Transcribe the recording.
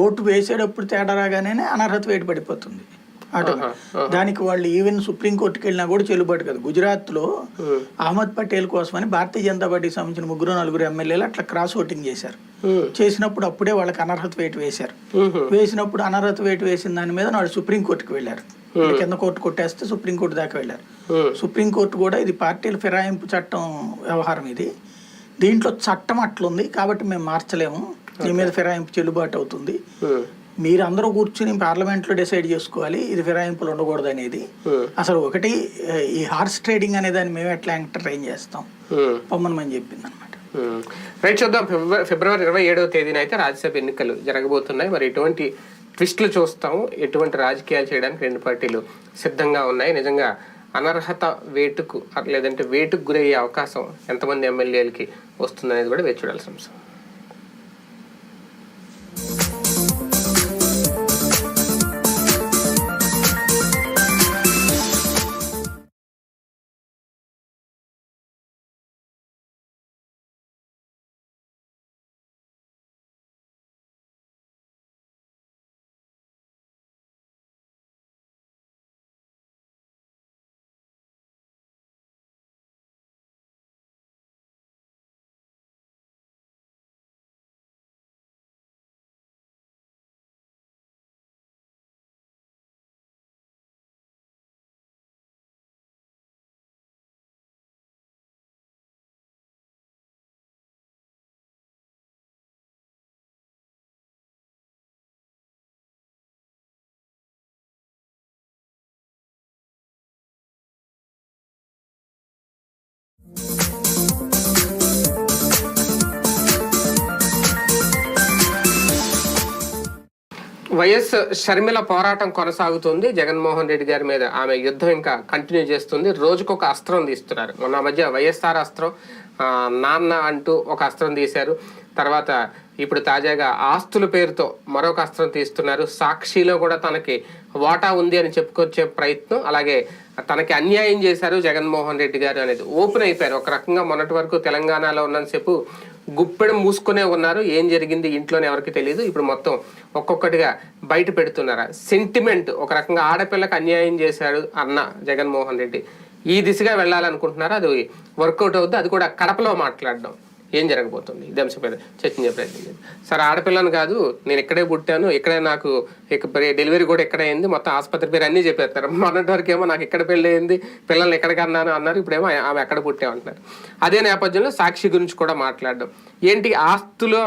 Vote వేసేటప్పుడు తేడా రాగానే అనర్హత వేటు పడిపోతుంది అటు దానికి వాళ్ళు ఈవెన్ సుప్రీంకోర్టుకి వెళ్ళినా కూడా చెల్లుబాటు కదా. గుజరాత్లో అహ్మద్ పటేల్ కోసమని భారతీయ జనతా పార్టీకి సంబంధించిన ముగ్గురు నలుగురు ఎమ్మెల్యేలు అట్లా క్రాస్ ఓటింగ్ చేశారు. చేసినప్పుడు అప్పుడే వాళ్ళకి అనర్హత వేటు వేశారు. వేసినప్పుడు అనర్హత వేటు వేసిన దాని మీద వాళ్ళు సుప్రీంకోర్టుకి వెళ్ళారు. వీళ్ళు కింద కోర్టు కొట్టేస్తే సుప్రీంకోర్టు దాకా వెళ్ళారు. సుప్రీంకోర్టు కూడా ఇది పార్టీల ఫిరాయింపు చట్టం వ్యవహారం ఇది. దీంట్లో చట్టం అట్లుంది కాబట్టి మేము మార్చలేము. దీని మీద ఫిరాయింపు చెల్లుబాటు అవుతుంది. మీరు అందరూ కూర్చుని పార్లమెంట్లో డిసైడ్ చేసుకోవాలి ఇది ఫిరాయింపులు ఉండకూడదు అనేది. అసలు ఒకటి ఈ హార్స్ ట్రేడింగ్ అనే దాన్ని మేము ఎట్లా ఎంటర్టైన్ చేస్తాం? పొమ్మనమని చెప్పింది అనమాట రైట్ చూద్దాం. ఫిబ్రవరి ఇరవై ఏడవ తేదీన అయితే రాజ్యసభ ఎన్నికలు జరగబోతున్నాయి. మరి ఎటువంటి ట్విస్టులు చూస్తాము ఎటువంటి రాజకీయాలు చేయడానికి రెండు పార్టీలు సిద్ధంగా ఉన్నాయి? నిజంగా అనర్హత వేటుకు లేదంటే వేటుకు గురయ్యే అవకాశం ఎంతమంది ఎమ్మెల్యేలకి వస్తుందనేది కూడా వేచి చూడాల్సిన అంశం. వైఎస్ షర్మిల పోరాటం కొనసాగుతుంది. జగన్మోహన్ రెడ్డి గారి మీద ఆమె యుద్ధం ఇంకా కంటిన్యూ చేస్తుంది. రోజుకొక అస్త్రం తీస్తున్నారు. మొన్న మధ్య వైఎస్ఆర్ అస్త్రం నాన్న అంటూ ఒక అస్త్రం తీశారు. తర్వాత ఇప్పుడు తాజాగా ఆస్తుల పేరుతో మరొక అస్త్రం తీస్తున్నారు. సాక్షిలో కూడా తనకి వాటా ఉంది అని చెప్పుకొచ్చే ప్రయత్నం అలాగే తనకి అన్యాయం చేశారు జగన్మోహన్ రెడ్డి గారు అనేది ఓపెన్ అయిపోయారు. ఒక రకంగా మొన్నటి వరకు తెలంగాణలో ఉన్నంతసేపు గుప్పెడు మూసుకునే ఉన్నారు. ఏం జరిగింది ఇంట్లోనే ఎవరికి తెలియదు ఇప్పుడు మొత్తం ఒక్కొక్కటిగా బయట పెడుతున్నారా. సెంటిమెంట్ ఒక రకంగా ఆడపిల్లకు అన్యాయం చేశాడు అన్న జగన్మోహన్ రెడ్డి. ఈ దిశగా వెళ్ళాలనుకుంటున్నారా? అది వర్కౌట్ అవుద్ది? అది కూడా కడపలో మాట్లాడడం ఏం జరగబోతుంది? ఇది అంశంపై చర్చించే ప్రయత్నం చేద్దాం. సరే ఆడపిల్లను కాదు నేను ఇక్కడే పుట్టాను ఇక్కడే నాకు డెలివరీ కూడా ఇక్కడే అయింది మొత్తం ఆసుపత్రి పేరు అన్నీ చెప్పేస్తారు. మొన్నటి వరకు ఏమో నాకు ఇక్కడ పెళ్ళి అయింది పిల్లల్ని ఎక్కడ కన్నాను అన్నారు ఇప్పుడేమో ఆమె ఎక్కడ పుట్టామంటున్నారు. అదే నేపథ్యంలో సాక్షి గురించి కూడా మాట్లాడడం. ఏంటి ఆస్తులో